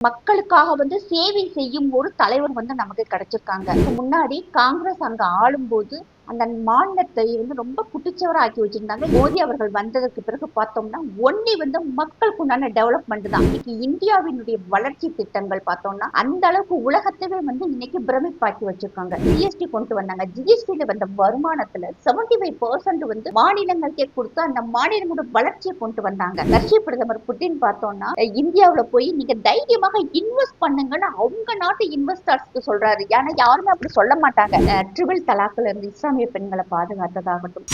மக்களுக்காக வந்து சேவை செய்யும் ஒரு தலைவர் வந்து நமக்கு கிடைச்சிருக்காங்க. முன்னாடி காங்கிரஸ் அங்க ஆளும்போது அந்த மாநிலத்தை வந்து ரொம்ப குட்டிச்சவராக ஆக்கி வச்சிருந்தாங்க. மோடி அவர்கள் வந்ததற்கு பிறகு பார்த்தோம்னா ஒன்னி வந்து மக்களுக்கு உண்டான டெவலப்மெண்ட் தான். இன்னைக்கு இந்தியாவினுடைய வளர்ச்சி திட்டங்கள் பார்த்தோம்னா அந்த அளவுக்கு உலகத்தவே வந்து இன்னைக்கு பிரமிப்பாக்கி வச்சிருக்காங்க. ஜிஎஸ்டி கொண்டு வந்தாங்க. ஜிஎஸ்டியில வந்த வருமானத்துல செவன்டி ஃபைவ் பர்சன்ட் வந்து மாநிலங்களுக்கே கொடுத்து அந்த மாநிலங்களோட வளர்ச்சியை கொண்டு வந்தாங்க. ரஷ்ய பிரதமர் புட்டின் பார்த்தோம்னா இந்தியாவில போய் நீங்க தைரியமாக இன்வெஸ்ட் பண்ணுங்கன்னு அவங்க நாட்டு இன்வெஸ்டர்ஸ்க்கு சொல்றாரு. ஏன்னா யாருமே அப்படி சொல்ல மாட்டாங்க. ட்ரிபிள் தலாக்ல இருந்து இஸ்லாமிய பெண்களை பாதுகாத்ததாகட்டும்.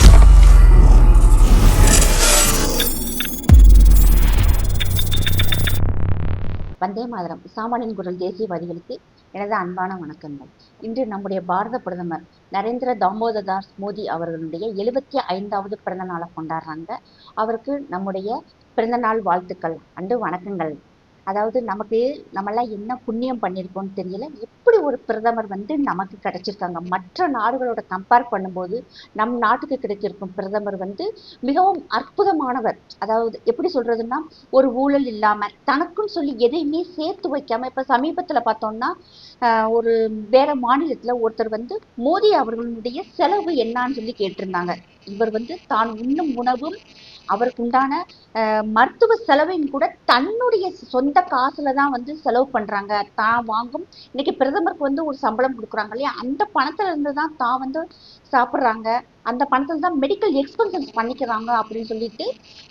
வந்தே மாதிரம். சாமானியன் குரல் தேசியவாதிகளுக்கு எனது அன்பான வணக்கங்கள். இன்று நம்முடைய பாரத பிரதமர் நரேந்திர தாமோதர் மோதி மோடி அவர்களுடைய எழுபத்தி ஐந்தாவது பிறந்த நாளை கொண்டாடுறாங்க. அவருக்கு நம்முடைய பிறந்தநாள் வாழ்த்துக்கள். அண்டு வணக்கங்கள். அதாவது நமக்கு நம்மளாம் என்ன புண்ணியம் பண்ணியிருக்கோம்னு தெரியல. இப்படி ஒரு பிரதமர் வந்து நமக்கு கிடைச்சிருக்காங்க? மற்ற நாடுகளோட கம்பேர் பண்ணும்போது நம் நாட்டுக்கு கிடைச்சிருக்கும் பிரதமர் வந்து மிகவும் அற்புதமானவர். அதாவது எப்படி சொல்றதுன்னா ஒரு ஊழல் இல்லாம தனக்குன்னு சொல்லி எதையுமே சேர்த்து வைக்காம இப்ப சமீபத்துல பார்த்தோம்னா ஒரு வேற மாநிலத்துல ஒருத்தர் வந்து மோடி அவர்களுடைய செலவு என்னான்னு சொல்லி கேட்டிருந்தாங்க. இவர் வந்து தான் உண்ணும் உணவும் அவருக்கு உண்டான மருத்துவ செலவையும் கூட தன்னுடைய சொந்த காசுல தான் வந்து செலவு பண்றாங்க. தான் வாங்கும். இன்னைக்கு பிரதமருக்கு வந்து ஒரு சம்பளம் கொடுக்குறாங்க இல்லையா? அந்த பணத்துல இருந்து தான் தான் வந்து சாப்பிட்றாங்க. அந்த பணத்தில் தான் மெடிக்கல் எக்ஸ்பென்சஸ் பண்ணிக்கிறாங்க அப்படின்னு சொல்லிட்டு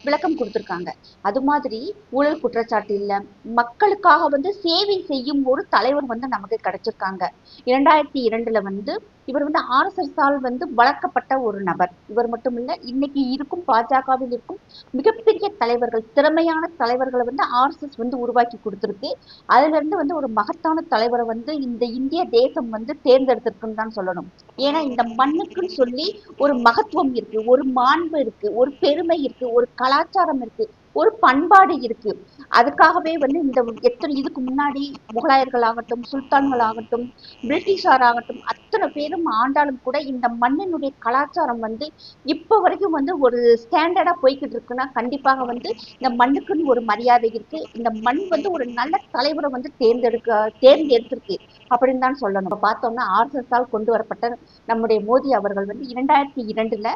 விளக்கம் கொடுத்துருக்காங்க. அது மாதிரி ஊழல் குற்றச்சாட்டு இல்லை. மக்களுக்காக வந்து சேவை செய்யும் ஒரு தலைவர் வந்து நமக்கு கிடைச்சிருக்காங்க. இரண்டாயிரத்தி இரண்டுல வந்து இவர் வந்து ஆர்எஸ்எஸ்ஆல் வந்து வளர்க்கப்பட்ட ஒரு நபர். இவர் மட்டும் இல்லை இன்னைக்கு இருக்கும் பாஜகவில் இருக்கும் மிகப்பெரிய தலைவர்கள் திறமையான தலைவர்களை வந்து ஆர்எஸ்எஸ் வந்து உருவாக்கி கொடுத்துருக்கு. அதுலேருந்து வந்து ஒரு மகத்தான தலைவரை வந்து இந்த இந்திய தேசம் வந்து தேர்ந்தெடுத்திருக்குன்னு தான் சொல்லணும். ஏன்னா இந்த மண்ணு மண்ணுக்குன்னு சொல்லி ஒரு மகத்துவம் இருக்கு ஒரு மாண்பு இருக்கு ஒரு பெருமை இருக்கு ஒரு கலாச்சாரம் இருக்கு. ஒரு பண்பாடு இருக்கு. அதுக்காகவே வந்து இந்த எத்தனை இதுக்கு முன்னாடி முகலாயர்கள் ஆகட்டும் சுல்தான்கள் ஆகட்டும் பிரிட்டிஷார் ஆகட்டும் அத்தனை பேரும் ஆண்டாலும் கூட இந்த மண்ணினுடைய கலாச்சாரம் வந்து இப்போ வரைக்கும் வந்து ஒரு ஸ்டாண்டர்டாக போய்கிட்டு இருக்குன்னா கண்டிப்பாக வந்து இந்த மண்ணுக்குன்னு ஒரு மரியாதை இருக்கு. இந்த மண் வந்து ஒரு நல்ல தலைவரை வந்து தேர்ந்தெடுக்க தேர்ந்தெடுத்திருக்கு அப்படின்னு தான் சொல்லணும். பார்த்தோம்னா ஆர்எஸ்எஸ் கொண்டு வரப்பட்ட நம்முடைய மோடி அவர்கள் வந்து இரண்டாயிரத்தி இரண்டுல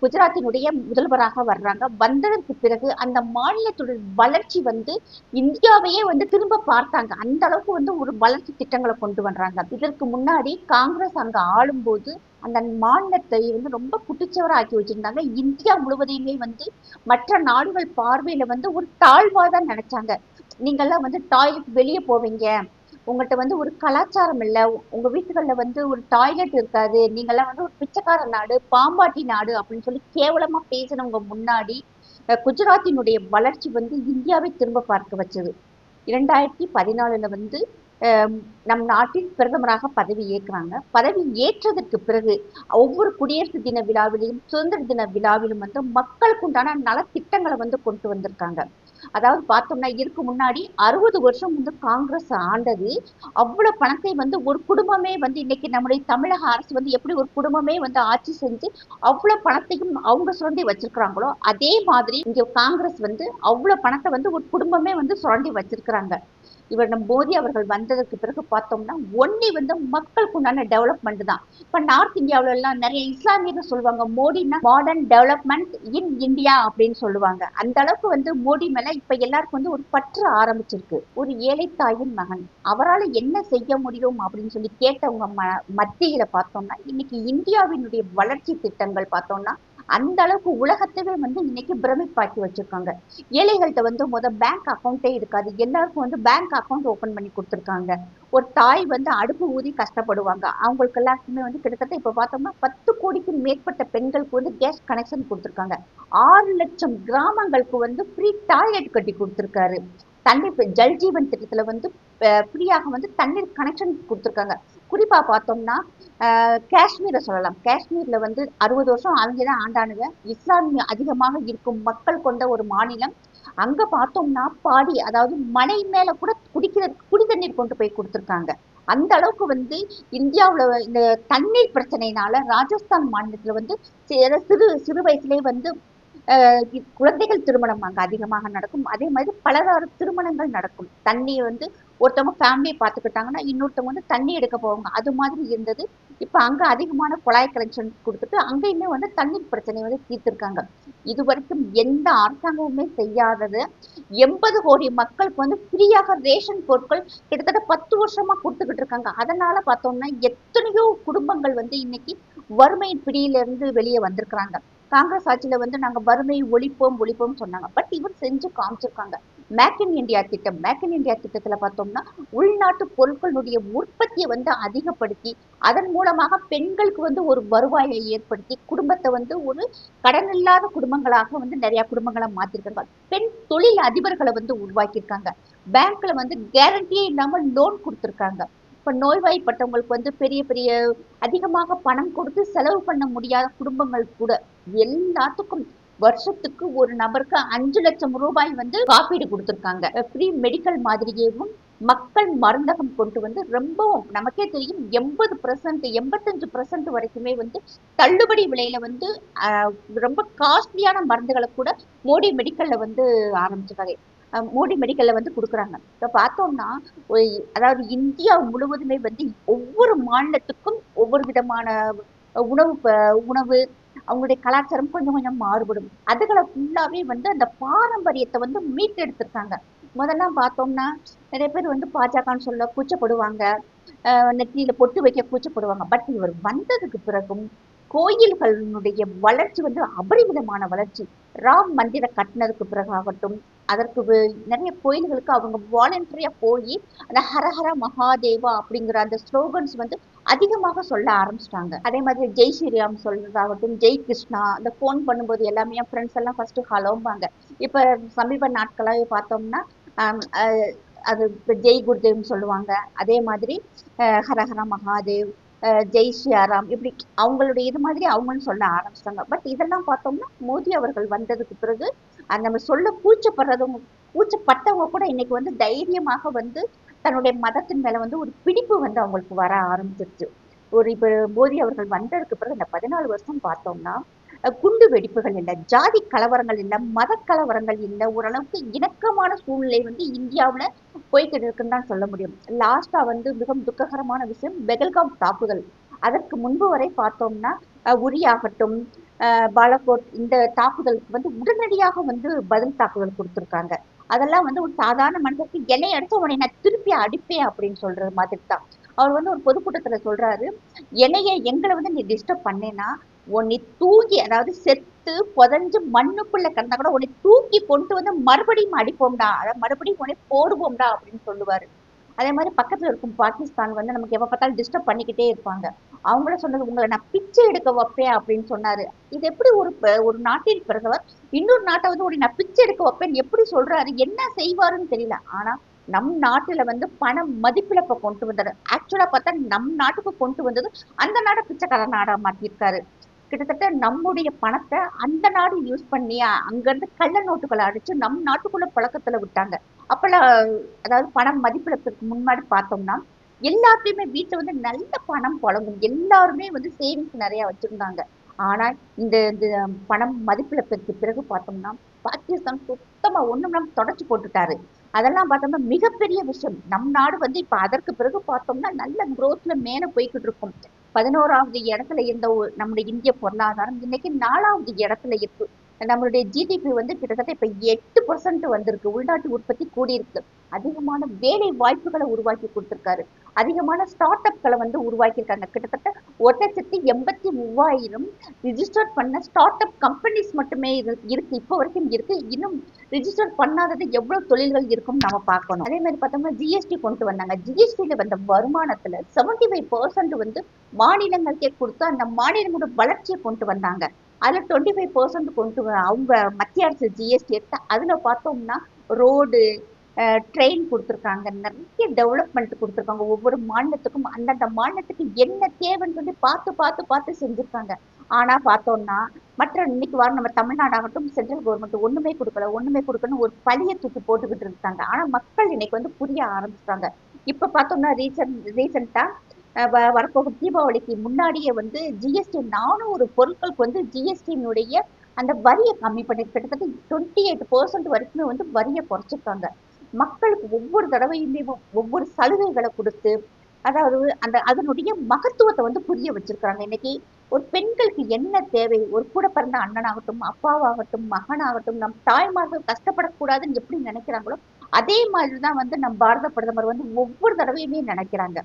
குஜராத்தினுடைய முதல்வராக வர்றாங்க. வந்ததற்கு பிறகு அந்த மாநிலத்துடைய வளர்ச்சி வந்து இந்தியாவையே வந்து திரும்ப பார்த்தாங்க. அந்த அளவுக்கு வந்து ஒரு வளர்ச்சி திட்டங்களை கொண்டு வர்றாங்க. இதற்கு முன்னாடி காங்கிரஸ் அங்க ஆளும்போது அந்த மாநிலத்தை வந்து ரொம்ப குட்டிச்சவராக ஆக்கி வச்சிருந்தாங்க. இந்தியா முழுவதையுமே வந்து மற்ற நாடுகள் பார்வையில வந்து ஒரு தாழ்வாதான் நினைச்சாங்க. நீங்கெல்லாம் வந்து டாய்லெட் வெளியே போவீங்க. உங்கள்கிட்ட வந்து ஒரு கலாச்சாரம் இல்லை. உங்க வீட்டுகள்ல வந்து ஒரு டாய்லெட் இருக்காது. நீங்கள்லாம் வந்து ஒரு பிச்சைக்கார நாடு பாம்பாட்டி நாடு அப்படின்னு சொல்லி கேவலமா பேசினவங்க முன்னாடி அஹ் குஜராத்தினுடைய வளர்ச்சி வந்து இந்தியாவை திரும்ப பார்க்க வச்சது. இரண்டாயிரத்தி பதினாலுல வந்து நம் நாட்டின் பிரதமராக பதவி ஏற்கிறாங்க. பதவி ஏற்றதற்கு பிறகு ஒவ்வொரு குடியரசு தின விழாவிலையும் சுதந்திர தின விழாவிலும் வந்து மக்களுக்கு உண்டான நலத்திட்டங்களை வந்து கொண்டு வந்திருக்காங்க. அதாவது பார்த்தோம்னா இதுக்கு முன்னாடி அறுபது வருஷம் வந்து காங்கிரஸ் ஆண்டது. அவ்வளவு பணத்தை வந்து ஒரு குடும்பமே வந்து இன்னைக்கு நம்முடைய தமிழக அரசு வந்து எப்படி ஒரு குடும்பமே வந்து ஆட்சி செஞ்சு அவ்வளவு பணத்தையும் அவங்க சுரண்டி வச்சிருக்கிறாங்களோ அதே மாதிரி இங்க காங்கிரஸ் வந்து அவ்வளவு பணத்தை வந்து ஒரு குடும்பமே வந்து சுரண்டி வச்சிருக்கிறாங்க. இவர் போதி அவர்கள் வந்ததுக்கு பிறகு பார்த்தோம்னா ஒன்னி வந்து மக்களுக்கு உண்டான டெவலப்மெண்ட் தான். இப்ப நார்த் இந்தியாவில எல்லாம் நிறைய இஸ்லாமியர்கள் சொல்லுவாங்க மோடினா மாடர்ன் டெவலப்மெண்ட் இன் இந்தியா அப்படின்னு சொல்லுவாங்க. அந்த அளவுக்கு வந்து மோடி மேல இப்ப எல்லாருக்கும் வந்து ஒரு பற்று ஆரம்பிச்சிருக்கு. ஒரு ஏழை தாயின் மகன். அவரால் என்ன செய்ய முடியும் அப்படின்னு சொல்லி கேட்டவங்க ம மத்தியில பார்த்தோம்னா இன்னைக்கு இந்தியாவினுடைய வளர்ச்சி திட்டங்கள் பார்த்தோம்னா அந்த அளவுக்கு உலகத்தவே வந்து இன்னைக்கு பிரமிப்பாக்கி வச்சிருக்காங்க. ஏழைகள்கிட்ட வந்து முத பேங்க் அக்கௌண்ட்டே இருக்காது. எல்லாருக்கும் வந்து பேங்க் அக்கௌண்ட் ஓப்பன் பண்ணி கொடுத்துருக்காங்க. ஒரு தாய் வந்து அடுப்பு ஊதி கஷ்டப்படுவாங்க. அவங்களுக்கு எல்லாருக்குமே வந்து கிட்டத்தட்ட இப்போ பார்த்தோம்னா பத்து கோடிக்கு மேற்பட்ட பெண்களுக்கு வந்து கேஸ் கனெக்ஷன் கொடுத்துருக்காங்க. ஆறு லட்சம் கிராமங்களுக்கு வந்து ஃப்ரீ டாய்லெட் கட்டி கொடுத்துருக்காரு. தண்ணீர் ஜல்ஜீவன் திட்டத்தில் வந்து ஃப்ரீயாக வந்து தண்ணீர் கனெக்ஷன் கொடுத்துருக்காங்க. குறிப்பா பார்த்தோம்னா காஷ்மீரை சொல்லலாம். காஷ்மீர்ல வந்து அறுபது வருஷம் அவங்க தான் ஆண்டானுங்க. இஸ்லாமிய அதிகமாக இருக்கும் மக்கள் கொண்ட ஒரு மாநிலம். அங்க பார்த்தோம்னா பாடி அதாவது மலை மேல கூட குடிக்கிற குடி தண்ணீர் கொண்டு போய் கொடுத்துருக்காங்க. அந்த அளவுக்கு வந்து இந்தியாவில் இந்த தண்ணீர் பிரச்சனையினால ராஜஸ்தான் மாநிலத்தில் வந்து சிறு சிறு வயசுலேயே வந்து குழந்தைகள் திருமணம் அங்க அதிகமாக நடக்கும். அதே மாதிரி பலதார திருமணங்கள் நடக்கும். தண்ணி வந்து ஒருத்தவங்க ஃபேமிலியை பார்த்துக்கிட்டாங்கன்னா இன்னொருத்தவங்க வந்து தண்ணி எடுக்க போவாங்க. அது மாதிரி இருந்தது. இப்போ அங்க அதிகமான குழாய் கலெக்ஷன் கொடுத்துட்டு அங்கேயுமே வந்து தண்ணீர் பிரச்சனையை வந்து தீர்த்திருக்காங்க. இது வரைக்கும் எந்த அரசாங்கமுமே செய்யாதது. எண்பது கோடி மக்களுக்கு வந்து ஃப்ரீயாக ரேஷன் பொருட்கள் கிட்டத்தட்ட பத்து வருஷமா கொடுத்துக்கிட்டு இருக்காங்க. அதனால பார்த்தோம்னா எத்தனையோ குடும்பங்கள் வந்து இன்னைக்கு வறுமையின் பிடியிலிருந்து வெளியே வந்திருக்கிறாங்க. காங்கிரஸ் ஆட்சியில வந்து நாங்க வறுமையை ஒழிப்போம் ஒழிப்போம் சொன்னாங்க. பட் இவர் செஞ்சு காமிச்சிருக்காங்க. மேக் இன் இந்தியா திட்டம். மேக் இன் இந்தியா திட்டத்துல பார்த்தோம்னா உள்நாட்டு பொருட்களுடைய உற்பத்தியை வந்து அதிகப்படுத்தி அதன் மூலமாக பெண்களுக்கு வந்து ஒரு வருவாயை ஏற்படுத்தி குடும்பத்தை வந்து ஒரு கடன் இல்லாத குடும்பங்களாக வந்து நிறைய குடும்பங்களை மாத்திருக்காங்க. பெண் தொழில் அதிபர்களை வந்து உருவாக்கியிருக்காங்க. பேங்க்ல வந்து கேரண்டியே இல்லாமல் லோன் கொடுத்துருக்காங்க. இப்போ நோய்வாய்ப்பட்டவங்களுக்கு வந்து பெரிய பெரிய அதிகமாக பணம் கொடுத்து செலவு பண்ண முடியாத குடும்பங்கள் கூட எல்லாத்துக்கும் வருஷத்துக்கு ஒரு நபருக்கு அஞ்சு லட்சம் ரூபாய் வந்து காப்பீடு கொடுத்துருக்காங்க. ஃப்ரீ மெடிக்கல் மாதிரியேவும் மக்கள் மருந்தகம் கொண்டு வந்து ரொம்பவும் நமக்கே தெரியும் எண்பது பர்சன்ட் எண்பத்தஞ்சு பர்சன்ட் வரைக்குமே வந்து தள்ளுபடி விலையில வந்து ரொம்ப காஸ்ட்லியான மருந்துகளை கூட மோடி மெடிக்கல்ல வந்து ஆரம்பிச்சிருக்காங்க மோடி மெடிக்கல்ல வந்து கொடுக்குறாங்க. இப்போ பார்த்தோம்னா அதாவது இந்தியா முழுவதுமே வந்து ஒவ்வொரு மாநிலத்துக்கும் ஒவ்வொரு விதமான உணவு ப- உணவு அவங்களுடைய கலாச்சாரம் கொஞ்சம் கொஞ்சம் மாறுபடும். அதுகளை ஃபுல்லாகவே வந்து அந்த பாரம்பரியத்தை வந்து மீட்டெடுத்திருக்காங்க. முதல்ல பார்த்தோம்னா நிறைய பேர் வந்து பாஜகன்னு சொல்ல கூச்சப்படுவாங்க. அஹ் பொட்டு வைக்க கூச்சப்படுவாங்க. பட் இவர் வந்ததுக்கு பிறகும் கோயில்களுடைய வளர்ச்சி வந்து அபரிமிதமான வளர்ச்சி. ராம் மந்திர கட்டினதுக்கு பிறகாகட்டும் அதற்கு நிறைய கோயில்களுக்கு அவங்க வாலண்டரியா போய் அந்த ஹரஹர மகாதேவா அப்படிங்கிற அந்த ஸ்லோகன்ஸ் வந்து அதிகமாக சொல்ல ஆரம்பிச்சிட்டாங்க. அதே மாதிரி ஜெய் ஸ்ரீராம் சொல்றதாகட்டும் ஜெய் கிருஷ்ணா அந்த ஃபோன் பண்ணும்போது எல்லாமே என் ஃப்ரெண்ட்ஸ் எல்லாம் ஃபர்ஸ்ட் ஹலோம்பாங்க. இப்ப சமீப நாட்களாவே பார்த்தோம்னா அது இப்ப ஜெய் குருதேவ்னு சொல்லுவாங்க. அதே மாதிரி ஹரஹர மகாதேவ் ஜெய் ஸ்ரீராம் இப்படி அவங்களுடைய இது மாதிரி அவங்களும் சொல்ல ஆரம்பிச்சிட்டாங்க. பட் இதெல்லாம் பார்த்தோம்னா மோடி அவர்கள் வந்ததுக்கு பிறகு நம்ம சொல்ல கூச்சப்படுறவங்க கூச்சப்பட்டவங்க கூட இன்னைக்கு வந்து தைரியமாக வந்து தன்னுடைய மதத்தின் மேல வந்து ஒரு பிடிப்பு வந்து அவங்களுக்கு வர ஆரம்பிச்சிருச்சு. ஒரு இப்ப மோடி அவர்கள் வந்ததுக்கு பிறகு இந்த பதினாலு வருஷம் பார்த்தோம்னா குண்டு வெடிப்புகள் இல்லை ஜாதி கலவரங்கள் இல்லை மத கலவரங்கள் இல்லை ஓரளவுக்கு இணக்கமான சூழ்நிலை வந்து இந்தியாவுல போய்கிட்டு இருக்குன்னு தான் சொல்ல முடியும். லாஸ்டா வந்து மிகவும் துக்ககரமான விஷயம் பெகல்காம் தாக்குதல். அதற்கு முன்பு வரை பார்த்தோம்னா உரியாகட்டும் உரி ஆகட்டும் பாலகோட் இந்த தாக்குதலுக்கு வந்து உடனடியாக வந்து பதில் தாக்குதல் கொடுத்துருக்காங்க. அதெல்லாம் வந்து ஒரு சாதாரண மனிதருக்கு என்னை அடுத்த உடனே நான் திருப்பி அடிப்பேன் அப்படின்னு சொல்ற மாதிரி தான். அவர் வந்து ஒரு பொதுக்கூட்டத்துல சொல்றாரு என்னைய எங்களை வந்து நீ டிஸ்டர்ப் பண்ணேன்னா உன்னை தூங்கி அதாவது செத்து புதஞ்சு மண்ணுக்குள்ள கிடந்தா கூட உன்னை தூக்கி கொண்டு வந்து மறுபடியும் அடிப்போம்டா. அதாவது மறுபடியும் உன்னை போடுவோம்டா அப்படின்னு சொல்லுவாரு. அதே மாதிரி பக்கத்துல இருக்கும் பாகிஸ்தான் வந்து நமக்கு எப்ப பார்த்தாலும் டிஸ்டர்ப் பண்ணிக்கிட்டே இருப்பாங்க. அவங்கள சொன்னது உங்களை நான் பிச்சை எடுக்க வைப்பேன் அப்படின்னு சொன்னாரு. இது எப்படி ஒரு ஒரு நாட்டின் பிறந்தவர் இன்னொரு நாட்டை வந்து உன்னை நான் பிச்சை எடுக்க வைப்பேன் எப்படி சொல்றாரு? என்ன செய்வாருன்னு தெரியல. ஆனா நம் நாட்டுல வந்து பண மதிப்பிழப்பை கொண்டு வந்தாரு. ஆக்சுவலா பார்த்தா நம் நாட்டுக்கு கொண்டு வந்தது அந்த நாட்டை பிச்சைக்கார நாடா மாத்திருக்காரு. கிட்டத்தட்ட நம்முடைய பணத்தை அந்த நாடு யூஸ் பண்ணி அங்க இருந்து கள்ள நோட்டுகளை அடிச்சு நம் நாட்டுக்குள்ள புழக்கத்துல விட்டாங்க. அப்பெல்லாம் அதாவது பணம் மதிப்பிழப்பிற்கு முன்னாடி பார்த்தோம்னா எல்லாத்தையுமே வீட்டுல வந்து நல்ல பணம் புழங்கும். எல்லாருமே வந்து சேவிங்ஸ் நிறைய வச்சிருந்தாங்க. ஆனா இந்த இந்த பணம் மதிப்பிழப்பிற்கு பிறகு பார்த்தோம்னா பாகிஸ்தான் சுத்தமா ஒன்றும் நம்ம தொடச்சு போட்டுட்டாரு. அதெல்லாம் பார்த்தோம்னா மிகப்பெரிய விஷயம். நம் நாடு வந்து இப்ப அதற்கு பிறகு பார்த்தோம்னா நல்ல குரோத்தில் மேல போய்கிட்டு இருக்கும். பதினோராவது இடத்துல இருந்த ஒரு- நம்முடைய இந்திய பொருளாதாரம் இன்னைக்கு நாலாவது இடத்துல இருக்கு. நம்மளுடைய ஜிடிபி வந்து கிட்டத்தட்ட இப்ப எட்டு பர்சன்ட் வந்திருக்கு. உள்நாட்டு உற்பத்தி கூடியிருக்கு. அதிகமான வேலை வாய்ப்புகளை உருவாக்கி கொடுத்திருக்காரு. அதிகமான ஸ்டார்ட் அப்களை வந்து உருவாக்கியிருக்காங்க. கிட்டத்தட்ட ஒரு லட்சத்தி எண்பத்தி மூவாயிரம் ரிஜிஸ்டர் பண்ண ஸ்டார்ட் அப் கம்பெனிஸ் மட்டுமே இரு- இருக்கு. இப்போ வரைக்கும் இருக்கு. இன்னும் ரிஜிஸ்டர் பண்ணாதது எவ்வளவு தொழில்கள் இருக்கும் நம்ம பார்க்கணும். அதே மாதிரி பார்த்தோம்னா ஜிஎஸ்டி கொண்டு வந்தாங்க. ஜிஎஸ்டியில வந்த வருமானத்துல செவன்டி ஃபைவ் பர்சன்ட் வந்து மாநிலங்களுக்கே கொடுத்து அந்த மாநிலங்களோட வளர்ச்சியை கொண்டு வந்தாங்க. அதில் டுவெண்ட்டி ஃபைவ் பர்சன்ட் கொண்டு வ- அவங்க மத்திய அரசு ஜிஎஸ்டி எடுத்து அதில் பார்த்தோம்னா ரோடு ட்ரெயின் கொடுத்துருக்காங்க. நிறைய டெவலப்மெண்ட் கொடுத்துருக்காங்க. ஒவ்வொரு மாநிலத்துக்கும் அந்தந்த மாநிலத்துக்கு என்ன தேவைன்னு சொல்லி பார்த்து பார்த்து பார்த்து செஞ்சுருக்காங்க. ஆனா பார்த்தோம்னா மற்ற இன்னைக்கு வர நம்ம தமிழ்நாடாகட்டும் சென்ட்ரல் கவர்மெண்ட் ஒண்ணுமே கொடுக்கல. ஒண்ணுமே கொடுக்கணும் ஒரு பழைய தூக்கி போட்டுக்கிட்டு இருக்காங்க. ஆனா மக்கள் இன்னைக்கு வந்து புரிய ஆரம்பிச்சிட்டாங்க. இப்ப பார்த்தோம்னா ரீசன் ரீசெண்டாக வரப்போகும் தீபாவளிக்கு முன்னாடியே வந்து ஜிஎஸ்டி நானூறு பொருட்களுக்கு வந்து ஜிஎஸ்டியினுடைய அந்த வரியை கம்மி பண்ணி கிட்டத்தட்ட டுவெண்ட்டி எயிட் பர்சன்ட் வரைக்குமே வந்து வரியை குறைச்சிருக்காங்க. மக்களுக்கு ஒவ்வொரு தடவையுமே ஒவ்வொரு சலுகைகளை கொடுத்து அதாவது அந்த அதனுடைய மகத்துவத்தை வந்து புரிய வச்சிருக்கிறாங்க. இன்னைக்கு ஒரு பெண்களுக்கு என்ன தேவை? ஒரு கூட பிறந்த அண்ணனாகட்டும் அப்பாவாகட்டும் மகனாகட்டும் நம் தாய்மார்கள் கஷ்டப்படக்கூடாதுன்னு எப்படி நினைக்கிறாங்களோ அதே மாதிரிதான் வந்து நம் பாரத பிரதமர் வந்து ஒவ்வொரு தடவையுமே நினைக்கிறாங்க.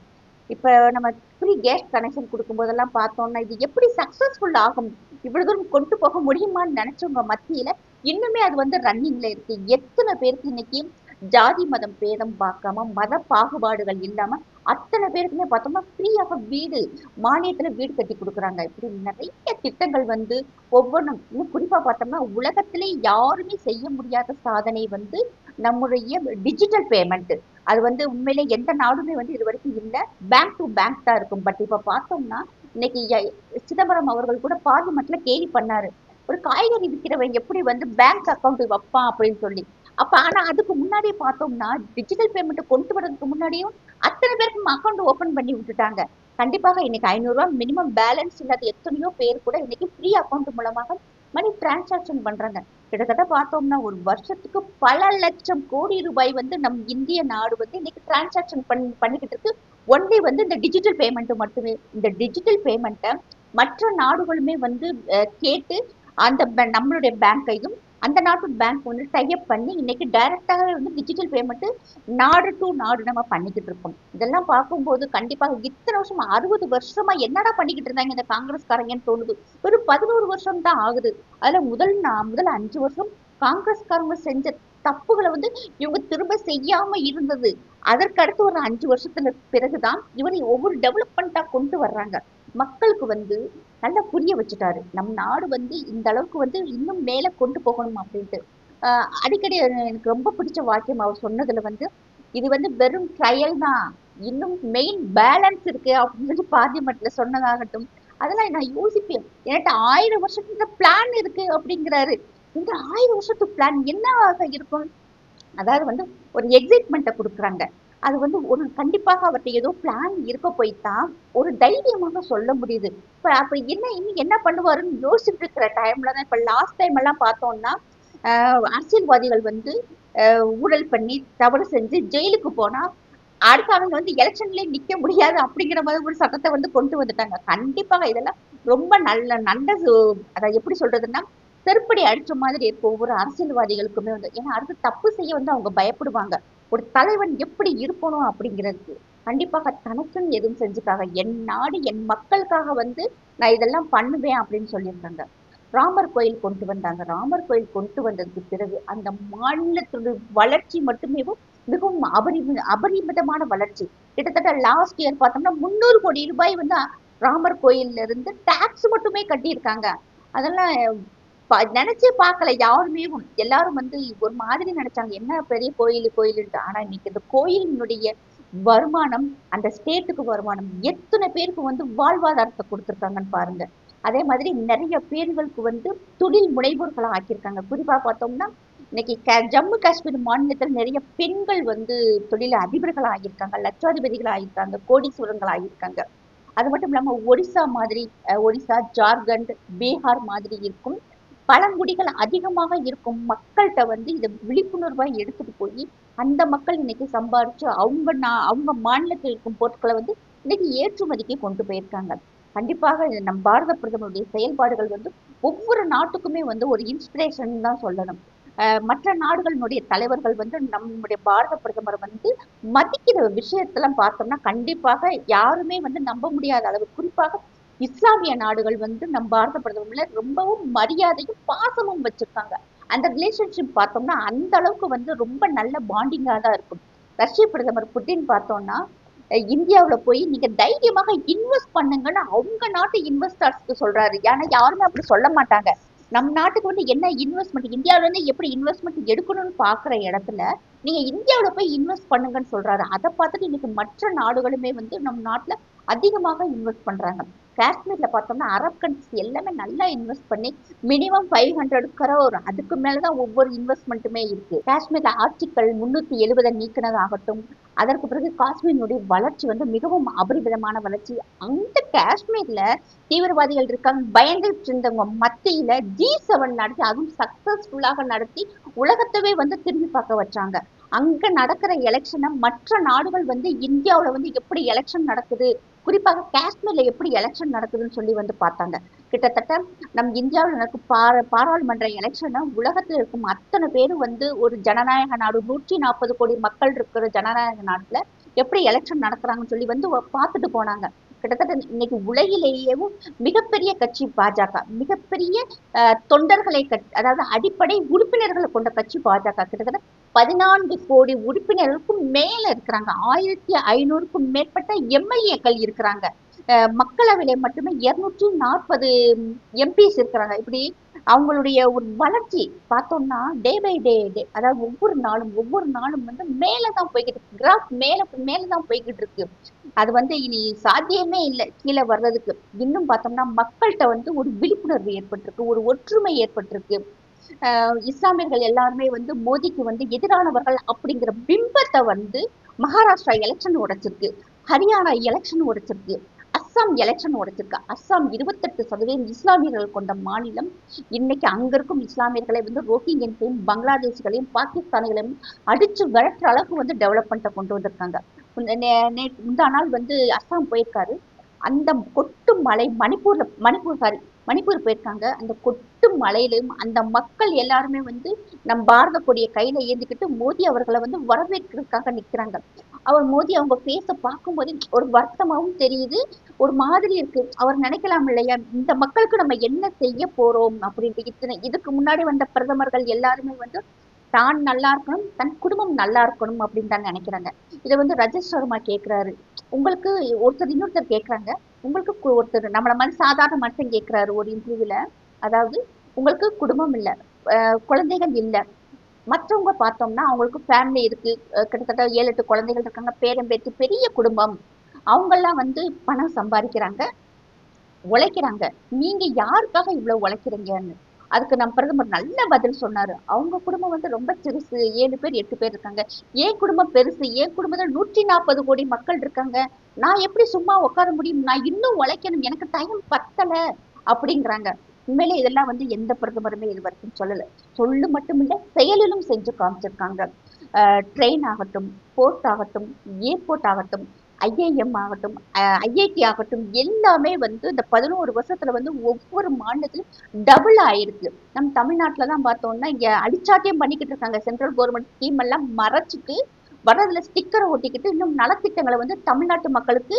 இப்ப நம்ம ஃப்ரீ கேஸ் கனெக்ஷன் கொடுக்கும் போதெல்லாம் பார்த்தோம்னா இது எப்படி சக்சஸ்ஃபுல் ஆகும்? இவ்வளவு தூரம் கொண்டு போக முடியுமான்னு நினைச்சவங்க மத்தியில இன்னுமே அது வந்து ரன்னிங்ல இருக்கு. எத்தனை பேருக்கு இன்னைக்கு ஜாதி மதம் பேதம் பார்க்காம மத பாகுபாடுகள் இல்லாம அத்தனை பேருக்குமே பார்த்தோம்னா ஃப்ரீயாக வீடு மானியத்தில் வீடு கட்டி கொடுக்குறாங்க. இப்படி நிறைய திட்டங்கள் வந்து ஒவ்வொன்றும் குறிப்பாக பார்த்தோம்னா உலகத்திலே யாருமே செய்ய முடியாத சாதனை வந்து நம்முடைய டிஜிட்டல் பேமெண்ட் அது வந்து உண்மையிலே எந்த நாடுமே வந்து இது வரைக்கும் இல்லை. பேங்க் டு பேங்க் தான் இருக்கும். பட் இப்போ பார்த்தோம்னா இன்னைக்கு சிதம்பரம் அவர்கள் கூட பார்லிமெண்ட்ல கேலி பண்ணாரு. ஒரு காய்கறி விற்கிறவன் எப்படி வந்து பேங்க் அக்கவுண்ட் வைப்பான் அப்படின்னு சொல்லி. அப்ப ஆனா அதுக்கு முன்னாடியே பார்த்தோம்னா டிஜிட்டல் பேமெண்ட் கொண்டு வரதுக்கு முன்னாடியும் அத்தனை பேருக்கு அக்கௌண்ட் ஓபன் பண்ணி விட்டுட்டாங்க. கண்டிப்பாக இன்னைக்கு ஐநூறுரூவா மினிமம் பேலன்ஸ் இல்லாத எத்தனையோ பேர் கூட இன்னைக்கு ஃப்ரீ அக்கௌண்ட் மூலமாக மணி டிரான்சாக்ஷன் பண்றாங்க. கிட்டத்தட்ட பார்த்தோம்னா ஒரு வருஷத்துக்கு பல லட்சம் கோடி ரூபாய் வந்து நம் இந்திய நாடு வந்து இன்னைக்கு டிரான்சாக்ஷன் பண்ணி பண்ணிக்கிட்டு இருக்கு. ஒன்லி வந்து இந்த டிஜிட்டல் பேமெண்ட் மட்டுமே. இந்த டிஜிட்டல் பேமெண்ட்டை மற்ற நாடுகளுமே வந்து கேட்டு அந்த நம்மளுடைய பேங்கையும் அந்த நாட்டு பேங்க் வந்து டைப் பண்ணி இன்னைக்கு டைரெக்டாகவே வந்து டிஜிட்டல் பேமெண்ட் நாடு டு நாடு நம்ம பண்ணிக்கிட்டு இருக்கோம். இதெல்லாம் பார்க்கும்போது கண்டிப்பாக இத்தனை வருஷமா அறுபது வருஷமா என்னடா பண்ணிக்கிட்டு இருந்தாங்க இந்த காங்கிரஸ்காரங்கன்னு தோணுது. ஒரு பதினோரு வருஷம் தான் ஆகுது. அதுல முதல் நா- முதல் அஞ்சு வருஷம் காங்கிரஸ்காரங்க செஞ்ச தப்புகளை வந்து இவங்க திரும்ப செய்யாம இருந்தது. அதற்கடுத்து ஒரு அஞ்சு வருஷத்துல பிறகுதான் இவரை ஒவ்வொரு டெவலப்மெண்டா கொண்டு வர்றாங்க. மக்களுக்கு வந்து நல்லா புரிய வச்சுட்டாரு. நம் நாடு வந்து இந்த அளவுக்கு வந்து இன்னும் மேல கொண்டு போகணும் அப்படின்ட்டு. ஆஹ் அடிக்கடி எனக்கு ரொம்ப பிடிச்ச வாக்கியம் அவர் சொன்னதுல வந்து இது வந்து வெறும் ட்ரையல் தான். இன்னும் மெயின் பேலன்ஸ் இருக்கு அப்படின்னு சொல்லி பார்லிமெண்ட்ல சொன்னதாகட்டும். அதெல்லாம் நான் யோசிப்பேன் என்கிட்ட ஆயிரம் வருஷத்துக்கு பிளான் இருக்கு அப்படிங்கிறாரு. இந்த ஆயிரம் வருஷத்து பிளான் என்னவாக இருக்கும்? அதாவது வந்து ஒரு எக்ஸைட்மெண்ட்டை கொடுக்குறாங்க. அது வந்து ஒரு கண்டிப்பாக அவர்கிட்ட ஏதோ பிளான் இருக்க போய் தான் ஒரு தைரியமாக சொல்ல முடியுது. இப்ப அப்ப என்ன இன்னும் என்ன பண்ணுவாருன்னு யோசிச்சுட்டு இருக்கிற டைம்ல தான் இப்ப லாஸ்ட் டைம் எல்லாம் பார்த்தோம்னா அரசியல்வாதிகள் வந்து ஊழல் பண்ணி தவறு செஞ்சு ஜெயிலுக்கு போனா அடுத்து அவங்க வந்து எலெக்ஷன்லயே நிக்க முடியாது அப்படிங்கிற மாதிரி ஒரு சட்டத்தை வந்து கொண்டு வந்துட்டாங்க. கண்டிப்பாக இதெல்லாம் ரொம்ப நல்ல நல்ல அதை எப்படி சொல்றதுன்னா செருப்படி அடிச்ச மாதிரி இருக்கும் ஒவ்வொரு அரசியல்வாதிகளுக்குமே வந்து ஏன்னா அடுத்து தப்பு செய்ய வந்து அவங்க பயப்படுவாங்க. ஒரு தலைவன் எப்படி இருக்கணும் அப்படிங்கிறதுக்கு கண்டிப்பாக தனக்குன்னு எதுவும் செஞ்சுக்காக என் நாடு என் மக்களுக்காக வந்து நான் இதெல்லாம் பண்ணுவேன் அப்படின்னு சொல்லியிருக்காங்க ராமர் கோயில் கொண்டு வந்தாங்க. ராமர் கோயில் கொண்டு வந்ததுக்கு பிறகு அந்த மாநிலத்தோட வளர்ச்சி மட்டுமே மிகவும் அபரிமி அபரிமிதமான வளர்ச்சி. கிட்டத்தட்ட லாஸ்ட் இயர் பார்த்தோம்னா முந்நூறு கோடி ரூபாய் வந்து ராமர் கோயில்ல இருந்து டாக்ஸ் மட்டுமே கட்டியிருக்காங்க. அதெல்லாம் நினைச்சே பார்க்கல. யாருமே எல்லாரும் வந்து ஒரு மாதிரி நினைச்சாங்க. என்ன பெரிய கோயில் கோயிலுன்ட்டு. ஆனா இன்னைக்கு இந்த கோயிலினுடைய வருமானம் அந்த ஸ்டேட்டுக்கு வருமானம் எத்தனை பேருக்கு வந்து வாழ்வாதாரத்தை கொடுத்துருக்காங்கன்னு பாருங்க. அதே மாதிரி நிறைய பேர்களுக்கு வந்து தொழில் முனைவோர்களாக ஆக்கியிருக்காங்க. குறிப்பா பார்த்தோம்னா இன்னைக்கு ஜம்மு காஷ்மீர் மாநிலத்தில் நிறைய பெண்கள் வந்து தொழில் அதிபர்கள் ஆகியிருக்காங்க. லட்சாதிபதிகள் ஆகியிருக்காங்க. கோடீஸ்வரங்கள் ஆகியிருக்காங்க. அது மட்டும் இல்லாம ஒடிசா மாதிரி ஒடிசா ஜார்க்கண்ட் பீகார் மாதிரி இருக்கும். பழங்குடிகள் அதிகமாக இருக்கும் மக்கள்கிட்ட வந்து இதை விழிப்புணர்வா எடுத்துட்டு போய் அந்த மக்கள் இன்னைக்கு சம்பாரிச்சு அவங்க நான் அவங்க மாநிலத்தில் இருக்கும் பொருட்களை வந்து இன்னைக்கு ஏற்றுமதிக்கு கொண்டு போயிருக்காங்க. கண்டிப்பாக நம் பாரத பிரதமருடைய செயல்பாடுகள் வந்து ஒவ்வொரு நாட்டுக்குமே வந்து ஒரு இன்ஸ்பிரேஷன் தான் சொல்லணும். மற்ற நாடுகளினுடைய தலைவர்கள் வந்து நம்முடைய பாரத பிரதமர் வந்து மதிக்கிற விஷயத்தெல்லாம் பார்த்தோம்னா கண்டிப்பாக யாருமே வந்து நம்ப முடியாத அளவு குறிப்பாக இஸ்லாமிய நாடுகள் வந்து நம் பாரத பிரதமர்ல ரொம்பவும் மரியாதையும் பாசமும் வச்சிருக்காங்க. அந்த ரிலேஷன்ஷிப் பார்த்தோம்னா அந்த அளவுக்கு வந்து ரொம்ப நல்ல பாண்டிங்கா தான் இருக்கும். ரஷ்ய பிரதமர் புட்டின் பார்த்தோம்னா இந்தியாவில் இந்தியாவுல போய் நீங்க தைரியமாக இன்வெஸ்ட் பண்ணுங்கன்னு அவங்க நாட்டு இன்வெஸ்டர்ஸ்க்கு சொல்றாரு. ஏன்னா யாருமே அப்படி சொல்ல மாட்டாங்க. நம் நாட்டுக்கு வந்து என்ன இன்வெஸ்ட்மெண்ட் இந்தியாவிலேருந்து எப்படி இன்வெஸ்ட்மெண்ட் எடுக்கணும்னு பாக்குற இடத்துல நீங்க இந்தியாவுல போய் இன்வெஸ்ட் பண்ணுங்கன்னு சொல்றாரு. அதை பார்த்துட்டு இன்னைக்கு மற்ற நாடுகளுமே வந்து நம் நாட்டுல அதிகமாக இன்வெஸ்ட் பண்றாங்க. காஷ்மீர்ல பார்த்தோம்னா அரப் கண்ட்ரிஸ் எல்லாமே நல்லா இன்வெஸ்ட் பண்ணி மினிமம் ஃபைவ் ஹண்ட்ரட் கரோர் அதுக்கு மேலதான் ஒவ்வொரு இன்வெஸ்ட்மெண்ட்டுமே இருக்கு. காஷ்மீர்ல ஆர்டிக்கல் முன்னூத்தி எழுபதை நீக்கினதாகட்டும் அதற்கு பிறகு காஷ்மீரினுடைய வளர்ச்சி வந்து மிகவும் அபரிவிதமான வளர்ச்சி. அந்த காஷ்மீர்ல தீவிரவாதிகள் இருக்காங்க பயந்துட்டு இருந்தவங்க மத்தியில ஜி செவன் நடத்தி அதுவும் சக்சஸ்ஃபுல்லாக நடத்தி உலகத்தவே வந்து திரும்பி பார்க்க வச்சாங்க. அங்க நடக்கிற எலெக்ஷனை மற்ற நாடுகள் வந்து இந்தியாவில் வந்து எப்படி எலெக்ஷன் நடக்குது? குறிப்பாக காஷ்மீர்ல எப்படி எலெக்ஷன் நடக்குதுன்னு சொல்லி வந்து பார்த்தாங்க. கிட்டத்தட்ட நம் இந்தியாவில் நடக்கும் பார பாராளுமன்ற எலெக்ஷனை உலகத்தில் இருக்கும் அத்தனை பேரும் வந்து ஒரு ஜனநாயக நாடு நூற்றி நாற்பது கோடி மக்கள் இருக்கிற ஜனநாயக நாட்டில் எப்படி எலெக்ஷன் நடத்துறாங்கன்னு சொல்லி வந்து பார்த்துட்டு போனாங்க. கிட்டத்தட்ட இன்னைக்கு உலகிலேயேவும் மிகப்பெரிய கட்சி பாஜக மிகப்பெரிய அஹ், தொண்டர்களை கட்- அதாவது அடிப்படை உறுப்பினர்களை கொண்ட கட்சி பாஜக. கிட்டத்தட்ட பதினான்கு கோடி உறுப்பினர்களுக்கும் மேல இருக்கிறாங்க. ஆயிரத்தி ஐநூறுக்கும் மேற்பட்ட எம்எல்ஏக்கள் இருக்கிறாங்க. மக்களவையில மட்டுமே இருநூற்றி நாற்பது எம்பிஸ் இருக்கிறாங்க. இப்படி அவங்களுடைய ஒரு வளர்ச்சி பார்த்தோம்னா டே பை டே டே அதாவது ஒவ்வொரு நாளும் ஒவ்வொரு நாளும் வந்து மேலதான் போய்கிட்டு இருக்கு. கிராஃப் மேல மேலதான் போய்கிட்டு இருக்கு. அது வந்து இனி சாத்தியமே இல்லை. கீழே வர்றதுக்கு. இன்னும் பார்த்தோம்னா மக்கள்கிட்ட வந்து ஒரு விழிப்புணர்வு ஏற்பட்டிருக்கு. ஒரு ஒற்றுமை ஏற்பட்டிருக்கு. இஸ்லாமியர்கள் எல்லாருமே வந்து மோதிக்கு வந்து எதிரானவர்கள் அப்படிங்கிற பிம்பத்தை வந்து மகாராஷ்டிரா எலெக்ஷன் உடைச்சிருக்கு. ஹரியானா எலெக்ஷன் உடைச்சிருக்கு. அஸ்ஸாம் எலெக்ஷன் உடைச்சிருக்கு. அஸ்ஸாம் இருபத்தெட்டு சதவீதம் இஸ்லாமியர்கள் கொண்ட மாநிலம். இன்னைக்கு அங்க இருக்கும் இஸ்லாமியர்களை வந்து ரோஹிங்கியன்ஸையும் பங்களாதேஷ்களையும் பாகிஸ்தானிகளையும் அடிச்சு விரட்டுற அளவுக்கு வந்து டெவலப்மெண்ட்டை கொண்டு வந்திருக்காங்க. முந்தா நாள் வந்து அஸ்ஸாம் போயிருக்காரு. அந்த கொட்டு மலை மணிப்பூர்ல மணிப்பூர் சாரி மணிப்பூர் போயிருக்காங்க. அந்த கொட்டு மலையிலும் அந்த மக்கள் எல்லாருமே வந்து நம் பாரத கொடியை கையில ஏந்திக்கிட்டு மோடி அவர்களை வந்து வரவேற்கிறதுக்காக நிக்கிறாங்க. அவர் மோதி அவங்க ஃபேஸை பார்க்கும்போது ஒரு வருத்தமாவும் தெரியுது. ஒரு மாதிரி இருக்கு. அவர் நினைக்கலாம் இல்லையா? இந்த மக்களுக்கு நம்ம என்ன செய்ய போறோம்? அப்படின்ட்டு இத்தனை இதுக்கு முன்னாடி வந்த பிரதமர்கள் எல்லாருமே வந்து தான் நல்லா இருக்கணும் தன் குடும்பம் நல்லா இருக்கணும் அப்படின்னு தான் நினைக்கிறாங்க. இதை வந்து ரஜத் சர்மா கேக்குறாரு. உங்களுக்கு ஒருத்தர் இன்னொருத்தர் கேட்குறாங்க உங்களுக்கு ஒருத்தர் நம்மள மாதிரி சாதாரண மனுஷன் கேட்கிறாரு ஒரு இன்டர்வியூல அதாவது உங்களுக்கு குடும்பம் இல்ல. குழந்தைகள் இல்ல. மற்றவங்க பார்த்தோம்னா அவங்களுக்கு ஃபேமிலி இருக்கு. கிட்டத்தட்ட ஏழு எட்டு குழந்தைகள் இருக்காங்க. பேரம்பேத்து பெரிய குடும்பம். அவங்கெல்லாம் வந்து பணம் சம்பாதிக்கிறாங்க. உழைக்கிறாங்க. நீங்க யாருக்காக இவ்வளவு உழைக்கிறீங்கன்னு? அதுக்கு நம்ம பிரதமர் நல்ல பதில் சொன்னாரு. அவங்க குடும்பம் வந்து ரொம்ப சிறுசு. ஏழு பேர் எட்டு பேர் இருக்காங்க. ஏன் குடும்பம் பெருசு. ஏன் குடும்பத்துல நூற்றி நாற்பது கோடி மக்கள் இருக்காங்க. நான் எப்படி சும்மா உட்கார முடியும்? நான் இன்னும் உழைக்கணும். எனக்கு டைம் பத்தல. அப்படிங்கிறாங்க. உண்மையிலே இதெல்லாம் வந்து எந்த பிரதமருமே இது வரைக்கும் சொல்லல. சொல்லு மட்டும் இல்ல செயலிலும் செஞ்சு காமிச்சிருக்காங்க. ட்ரெயின் ஆகட்டும் போர்ட் ஆகட்டும் ஏர்போர்ட் ஆகட்டும் ஐஏஎம் ஆகட்டும் ஐஐடி ஆகட்டும் எல்லாமே வந்து இந்த பதினோரு வருஷத்துல வந்து ஒவ்வொரு மாநிலத்திலும் டபுள் ஆயிருக்கு. நம்ம தமிழ்நாட்டில தான் பார்த்தோம்னா இங்க அடிச்சாட்டியம் பண்ணிக்கிட்டு இருக்காங்க. சென்ட்ரல் கவர்மெண்ட் ஸ்கீம் எல்லாம் மறைச்சிட்டு வர்றதுல ஸ்டிக்கரை ஒட்டிக்கிட்டு இன்னும் நலத்திட்டங்களை வந்து தமிழ்நாட்டு மக்களுக்கு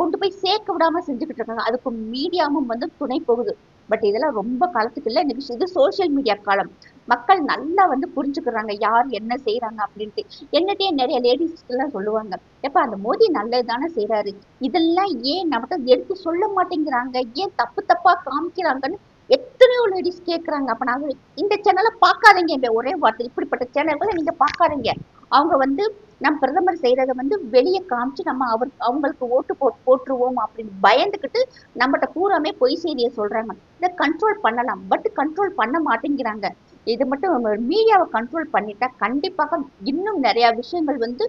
கொண்டு போய் சேர்க்க விடாம செஞ்சுக்கிட்டு இருக்காங்க. அதுக்கு மீடியாவும் வந்து துணை போகுது. பட் இதெல்லாம் ரொம்ப காலத்துக்கு இல்லை. இது சோசியல் மீடியா காலம். மக்கள் நல்லா வந்து புரிஞ்சுக்கிறாங்க யார் என்ன செய்யறாங்க அப்படின்ட்டு. என்னட்டே நிறைய லேடிஸ்க்கெல்லாம் சொல்லுவாங்க எப்ப அந்த மோதி நல்லது தானே செய்யறாரு இதெல்லாம் ஏன் நம்மகிட்ட எடுத்து சொல்ல மாட்டேங்கிறாங்க? ஏன் தப்பு தப்பா காமிக்கிறாங்கன்னு எத்தனையோ லேடிஸ் கேட்கறாங்க அப்ப நான் இந்த சேனலை பார்க்காதீங்க என்ற ஒரே வார்த்தை இப்படிப்பட்ட சேனல்களை நீங்க பார்க்காதீங்க. அவங்க வந்து நம் பிரதமர் செய்யறத வந்து வெளியே காமிச்சு நம்ம அவர் அவங்களுக்கு ஓட்டு போ போட்டுருவோம் அப்படின்னு பயந்துக்கிட்டு நம்மகிட்ட பூராமே பொய் செய்தியை சொல்றாங்க. இதை கண்ட்ரோல் பண்ணலாம் பட் கண்ட்ரோல் பண்ண மாட்டேங்கிறாங்க. இது மட்டும் மீடியாவை கண்ட்ரோல் பண்ணிட்டா கண்டிப்பாக இன்னும் நிறைய விஷயங்கள் வந்து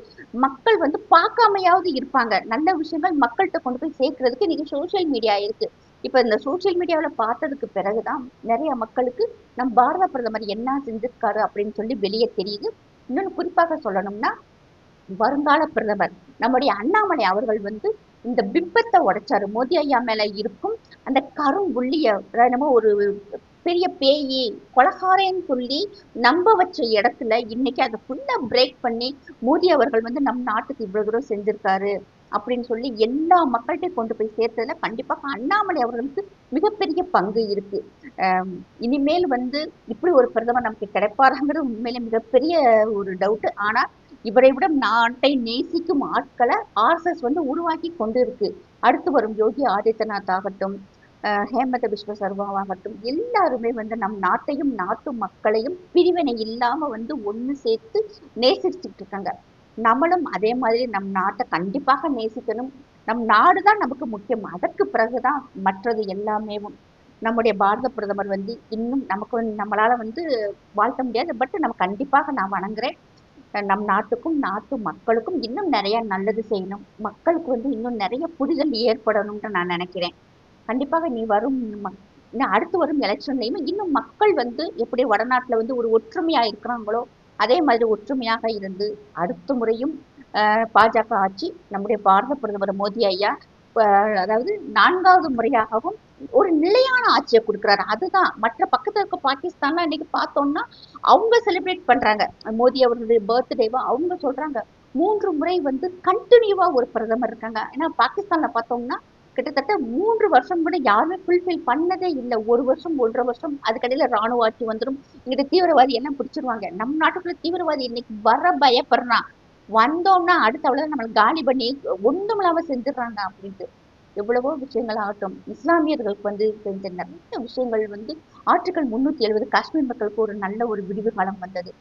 மக்கள் வந்து பார்க்காமையாவது இருப்பாங்க. நல்ல விஷயங்கள் மக்கள்கிட்ட கொண்டு போய் சேர்க்கறதுக்கு இன்னைக்கு சோஷியல் மீடியா இருக்கு. இப்போ இந்த சோஷியல் மீடியாவில் பார்த்ததுக்கு பிறகுதான் நிறைய மக்களுக்கு நம் பாரத பிரதமர் என்ன செஞ்சிருக்காரு அப்படின்னு சொல்லி வெளியே தெரியுது. இன்னொன்னு குறிப்பாக சொல்லணும்னா வருங்கால பிரதமர் நம்முடைய அண்ணாமலை அவர்கள் வந்து இந்த பிம்பத்தை உடைச்சாரு. மோதி ஐயா மேல இருக்கும் அந்த கரும் புள்ளிய என்னமோ ஒரு பெரிய பேயி கொலகாரன்னு சொல்லி நம்ப வச்ச இடத்துல இன்னைக்கு அதை ஃபுல்லாக பிரேக் பண்ணி மோடி அவர்கள் வந்து நம் நாட்டுக்கு இவ்வளவு தூரம் செஞ்சிருக்காரு அப்படின்னு சொல்லி எல்லா மக்கள்கிட்ட கொண்டு போய் சேர்த்ததுல கண்டிப்பாக அண்ணாமலை அவர்களுக்கு மிகப்பெரிய பங்கு இருக்கு. இனிமேல் வந்து இப்படி ஒரு பிரதமர் நமக்கு கிடைப்பாருங்கிறது உண்மையிலே மிகப்பெரிய ஒரு டவுட்டு ஆனால் இவரை விட நாட்டை நேசிக்கும் ஆட்களை ஆர்எஸ்எஸ் வந்து உருவாக்கி கொண்டு இருக்கு அடுத்து வரும் யோகி ஆதித்யநாத் ஆகட்டும் ஹேமந்த விஸ்வ சர்மாவாகட்டும் எல்லாருமே வந்து நம் நாட்டையும் நாட்டு மக்களையும் பிரிவினை இல்லாம வந்து ஒண்ணு சேர்த்து நேசிச்சுட்டு இருக்காங்க. நம்மளும் அதே மாதிரி நம் நாட்டை கண்டிப்பாக நேசிக்கணும். நம் நாடு தான் நமக்கு முக்கியம். அதற்கு பிறகுதான் மற்றது எல்லாமே நம்முடைய பாரத பிரதமர் வந்து இன்னும் நமக்கு வந்து நம்மளால வந்து வாழ்த்த முடியாது. பட் நம்ம கண்டிப்பாக நான் வணங்குறேன். நம் நாட்டுக்கும் நாட்டு மக்களுக்கும் இன்னும் நிறைய நல்லது செய்யணும். மக்களுக்கு வந்து இன்னும் நிறைய புரிதல் ஏற்படணும்னு நான் நினைக்கிறேன். கண்டிப்பாக நீ வரும் இன்னும் அடுத்து வரும் எலெக்ஷன்லையுமே இன்னும் மக்கள் வந்து எப்படி வடநாட்டுல வந்து ஒரு ஒற்றுமையா இருக்கிறாங்களோ அதே மாதிரி ஒற்றுமையாக இருந்து அடுத்த முறையும் பாஜக ஆட்சி நம்முடைய பாரத பிரதமர் மோடி ஐயா அதாவது நான்காவது முறையாகவும் ஒரு நிலையான ஆட்சியை கொடுக்குறாரு. அதுதான் மற்ற பக்கத்துல இருக்க பாகிஸ்தான்லாம் இன்னைக்கு பார்த்தோம்னா அவங்க செலிப்ரேட் பண்றாங்க. மோடி அவர்களுடைய பர்த்டேவை அவங்க சொல்றாங்க. மூன்று முறை வந்து கண்டினியூவா ஒரு பிரதமர் இருக்காங்க. ஏன்னா பாகிஸ்தான்ல பார்த்தோம்னா கிட்டத்தட்ட மூன்று வருஷம் கூட யாருமே ஃபுல்ஃபில் பண்ணதே இல்லை. ஒரு வருஷம் ஒன்றரை வருஷம் அதுக்கடையில ராணுவ ஆட்சி வந்துடும் இங்கிட்ட தீவிரவாதி என்ன பிடிச்சிருவாங்க? நம்ம நாட்டுக்குள்ள தீவிரவாதி இன்னைக்கு வர பயப்படுறான். வந்தோம்னா அடுத்த அவ்வளவு நம்மளை காலி பண்ணி ஒன்றும் இல்லாமல் செஞ்சிடறாங்க அப்படின்ட்டு. எவ்வளவோ விஷயங்கள் ஆகட்டும் இஸ்லாமியர்களுக்கு வந்து செஞ்ச நிறைய விஷயங்கள் வந்து ஆற்றுக்கள் முன்னூத்தி எழுபது காஷ்மீர் மக்களுக்கு ஒரு நல்ல ஒரு விடிவு காலம் வந்தது.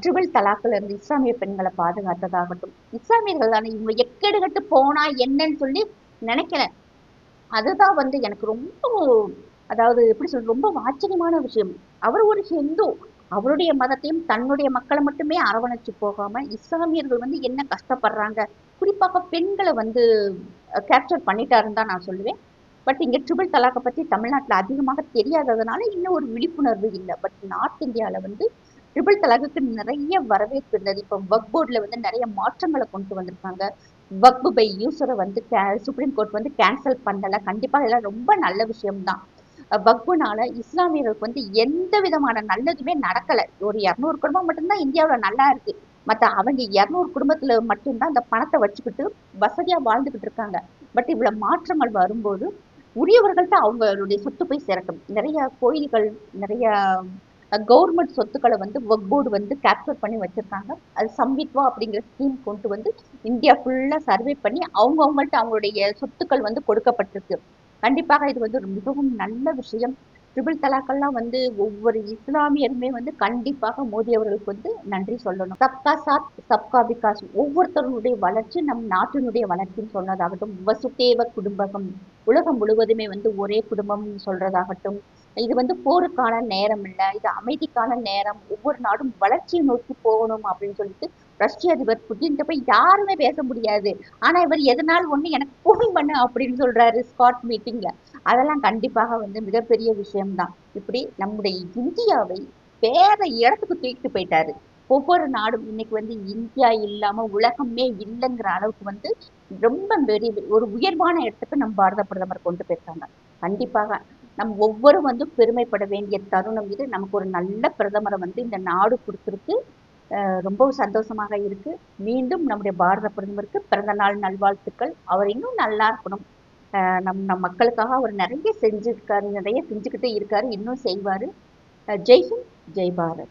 ட்ரிபிள் தலாக்கில் இருந்து இஸ்லாமிய பெண்களை பாதுகாத்ததாகட்டும். இஸ்லாமியர்கள் தானே இவங்க எக்கெடுகட்டு போனா என்னன்னு சொல்லி நினைக்கல. அதுதான் வந்து எனக்கு ரொம்ப அதாவது எப்படி சொல்றது ரொம்ப ஆச்சரியமான விஷயம். அவர் ஒரு ஹிந்து. அவருடைய மதத்தையும் தன்னுடைய மக்களை மட்டுமே அரவணைச்சு போகாம இஸ்லாமியர்கள் வந்து என்ன கஷ்டப்படுறாங்க? குறிப்பாக பெண்களை வந்து கேப்சர் பண்ணிட்டாருன்னு தான் நான் சொல்லுவேன். பட் இங்கே ட்ரிபிள் தலாக்கை பற்றி தமிழ்நாட்டில் அதிகமாக தெரியாததுனால இன்னும் ஒரு விழிப்புணர்வு இல்லை. பட் நார்த் இந்தியாவில் வந்து ட்ரிபிள் தலாக்குக்கு நிறைய வரவேற்பு இருந்தது. இப்போ ஒர்க் போர்டில் வந்து நிறைய மாற்றங்களை கொண்டு வந்திருக்காங்க. வக்பு பை யூசரை வந்து சுப்ரீம் கோர்ட் வந்து கேன்சல் பண்ணல. கண்டிப்பா இதெல்லாம் ரொம்ப நல்ல விஷயம்தான். வக்புனால இஸ்லாமியர்களுக்கு வந்து எந்த விதமான நல்லதுமே நடக்கல. ஒரு இரநூறு குடும்பம் மட்டும்தான் இந்தியாவில் நல்லா இருக்கு. மத்த அவங்க இரநூறு குடும்பத்துல மட்டும்தான் அந்த பணத்தை வச்சுக்கிட்டு வசதியா வாழ்ந்துகிட்டு இருக்காங்க. பட் இவ்வளவு மாற்றங்கள் வரும்போது உரியவர்கள்ட்ட அவங்களுடைய சொத்து போய் சேரட்டும். நிறைய கோயில்கள் நிறைய கவர்மெண்ட் சொத்துக்களை வந்து ஒர்க் போர்டு வந்து கேப்சர் பண்ணி வச்சுருக்காங்க. அது சம்வித்வா அப்படிங்கிற ஸ்கீம் கொண்டு வந்து இந்தியா ஃபுல்லாக சர்வே பண்ணி அவங்கவுங்கள்ட்ட அவங்களுடைய சொத்துக்கள் வந்து கொடுக்கப்பட்டிருக்கு. கண்டிப்பாக இது வந்து மிகவும் நல்ல விஷயம். ட்ரிபிள் தலாக்கெல்லாம் வந்து ஒவ்வொரு இஸ்லாமியருமே வந்து கண்டிப்பாக மோடி அவர்களுக்கு வந்து நன்றி சொல்லணும். சப்கா சாத் சப்கா விகாஸ் ஒவ்வொருத்தருடைய வளர்ச்சி நம் நாட்டினுடைய வளர்ச்சின்னு சொன்னதாகட்டும். வசுதேவ குடும்பகம் உலகம் முழுவதுமே வந்து ஒரே குடும்பம் சொல்றதாகட்டும். இது வந்து போருக்கான நேரம் இல்லை இது அமைதிக்கான நேரம் ஒவ்வொரு நாடும் வளர்ச்சியை நோக்கி போகணும் அப்படின்னு சொல்லிட்டு ரஷ்ய அதிபர் புட்டின்ட்ட போய் யாருமே பேச முடியாது. ஆனா இவர் எதனால ஒண்ணு எனக்கு போன் பண்ணு அப்படின்னு சொல்றாரு ஸ்காட் மீட்டிங்ல. அதெல்லாம் கண்டிப்பாக வந்து மிகப்பெரிய விஷயம்தான். இப்படி நம்முடைய இந்தியாவை வேற இடத்துக்கு தூக்கிட்டு போயிட்டாரு. ஒவ்வொரு நாடும் இன்னைக்கு வந்து இந்தியா இல்லாம உலகமே இல்லைங்கிற அளவுக்கு வந்து ரொம்ப பெரிய ஒரு உயர்வான இடத்துக்கு நம்ம பாரத பிரதமர் கொண்டு போயிருக்காங்க. கண்டிப்பாக நம் ஒவ்வொரு வந்து பெருமைப்பட வேண்டிய தருணம் இது. நமக்கு ஒரு நல்ல பிரதமரை வந்து இந்த நாடு கொடுத்துருக்கு. ரொம்பவும் சந்தோஷமாக இருக்கு. மீண்டும் நம்முடைய பாரத பிரதமருக்கு பிறந்த நாள் நல்வாழ்த்துக்கள். அவர் இன்னும் நல்லா இருக்கணும். நம் நம் மக்களுக்காக அவர் நிறைய செஞ்சிருக்காரு நிறைய செஞ்சுக்கிட்டே இருக்காரு இன்னும் செய்வார். ஜெய்ஹிந்த் ஜெய் ஜெய் பாரத்.